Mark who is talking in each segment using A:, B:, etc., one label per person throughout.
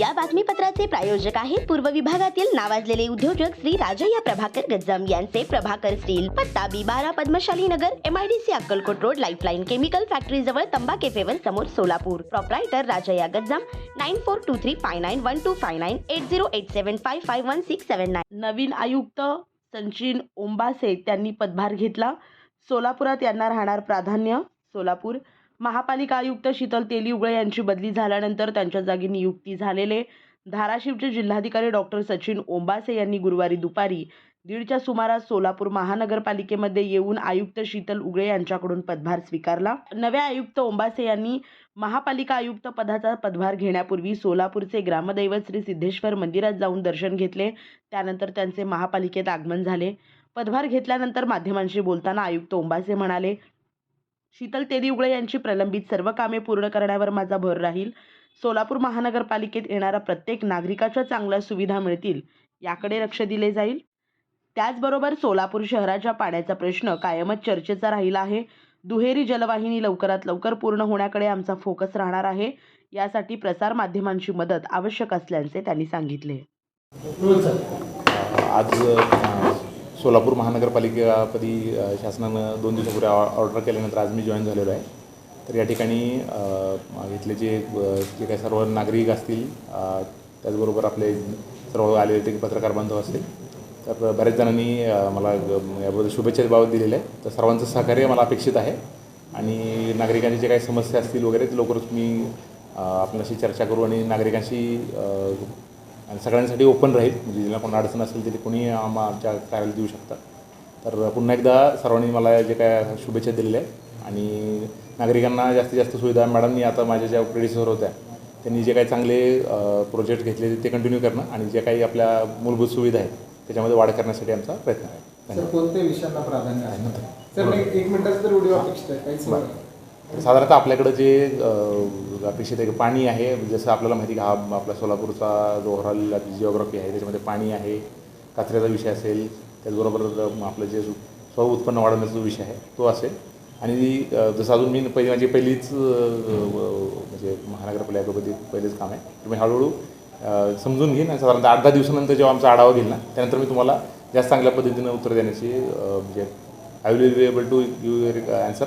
A: या बातमीपत्राचे प्रायोजक आहेत पूर्व विभागातील नावाजलेले उद्योजक श्री राजय्या प्रभाकर गज्जम यांचे प्रभाकर स्टील पत्ता बी बारा Padmashali Nagar MIDC Akkalkot road lifeline chemical factory जवळ तंबा केफेवर समोर Solapur. Proprietor Rajayya Gajjam nine four two three five nine one two five nine eight zero eight seven five five one six seven nine
B: नवीन आयुक्त संचिन ओंबासे त्यांनी पदभार घेतला. सोलापुरात यांना राहणार प्राधान्य सोलापूर. महापालिका आयुक्त शीतल तेलिउगळे यांची बदली झाल्यानंतर त्यांच्या जागी नियुक्ती झालेले धाराशिवचे जिल्हाधिकारी डॉक्टर सचिन ओंबासे यांनी गुरुवारी दुपारी दीडच्या सुमारास सोलापूर महानगरपालिकेमध्ये येऊन आयुक्त शीतल उगळे यांच्याकडून पदभार स्वीकारला. नव्या आयुक्त ओंबासे यांनी महापालिका आयुक्त पदाचा पदभार घेण्यापूर्वी सोलापूरचे ग्रामदैवत श्री सिद्धेश्वर मंदिरात जाऊन दर्शन घेतले. त्यानंतर त्यांचे महापालिकेत आगमन झाले. पदभार घेतल्यानंतर माध्यमांशी बोलताना आयुक्त ओंबासे म्हणाले शीतल तेदिउगळे यांची प्रलंबित सर्व कामे पूर्ण करण्यावर माझा भर राहील. सोलापूर महानगरपालिकेत येणाऱ्या प्रत्येक नागरिकाच्या चांगल्या सुविधा मिळतील याकडे लक्ष दिले जाईल. त्याचबरोबर सोलापूर शहराच्या पाण्याचा प्रश्न कायमच चर्चेचा राहिला आहे. दुहेरी जलवाहिनी लवकरात लवकर पूर्ण होण्याकडे आमचा फोकस राहणार आहे. यासाठी प्रसारमाध्यमांची मदत आवश्यक असल्याचे त्यांनी सांगितले.
C: आज सोलापूर महानगरपालिकापदी शासनानं दोन दिवसापूर्वी ऑ- ऑर्डर केल्यानंतर आज मी जॉईन झालेलो आहे. तर या ठिकाणी इथले जे जे काही सर्व नागरिक असतील त्याचबरोबर आपले सर्व आलेले ते पत्रकार बांधव असतील तर बऱ्याच जणांनी मला याबद्दल शुभेच्छा बाबत दिलेल्या आहे तर सर्वांचं सहकार्य मला अपेक्षित आहे आणि नागरिकांची जे काही समस्या असतील वगैरे ते लवकरच मी आपल्याशी चर्चा करू आणि नागरिकांशी आणि सगळ्यांसाठी ओपन राहील. म्हणजे ज्यांना कोण अडचण असेल तरी कोणी आम आमच्या कार्याला देऊ शकतात. तर पुन्हा एकदा सर्वांनी मला जे काय शुभेच्छा दिलेल्या आहेत. आणि नागरिकांना जास्तीत जास्त सुविधा मॅडमनी आता माझ्या ज्या प्रेडिसर होत्या त्यांनी जे काही चांगले प्रोजेक्ट घेतले ते कंटिन्यू करणं आणि जे काही आपल्या मूलभूत सुविधा आहेत त्याच्यामध्ये वाढ करण्यासाठी आमचा प्रयत्न आहे.
D: कोणत्या विषयांना प्राधान्य आहे सर एक मिनिटाचा तर व्हिडिओ अपेक्षित आहे.
C: साधारणतः आपल्याकडं जे अपेक्षित आहे पाणी आहे जसं आपल्याला माहिती हा आपला सोलापूरचा जो ओव्हरऑल जिओग्राफी आहे त्याच्यामध्ये पाणी आहे कचऱ्याचा विषय असेल त्याचबरोबर आपलं जे स्व उत्पन्न वाढवण्याचा जो विषय आहे तो असेल. आणि जसं अजून मी पहिली माझी पहिलीच म्हणजे महानगरपालिकेमध्ये पहिलेच काम आहे तुम्ही मी हळूहळू समजून घेईन आणि साधारणतः आठ दहा दिवसानंतर जेव्हा आमचा आढावा घेईल ना त्यानंतर मी तुम्हाला जास्त चांगल्या पद्धतीनं उत्तर देण्याची म्हणजे I will be able to you your answer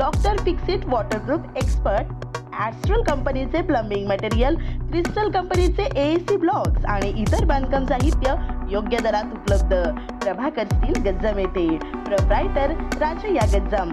B: doctor Fixit waterproof expert Astral कंपनीचे प्लंबिंग मटेरियल क्रिस्टल कंपनीचे ए सी ब्लॉक्स आणि इतर बांधकाम साहित्य योग्य दरात उपलब्ध. प्रभाकर स्टील गज्जम येते प्रोप्रायटर राजया गज्जम.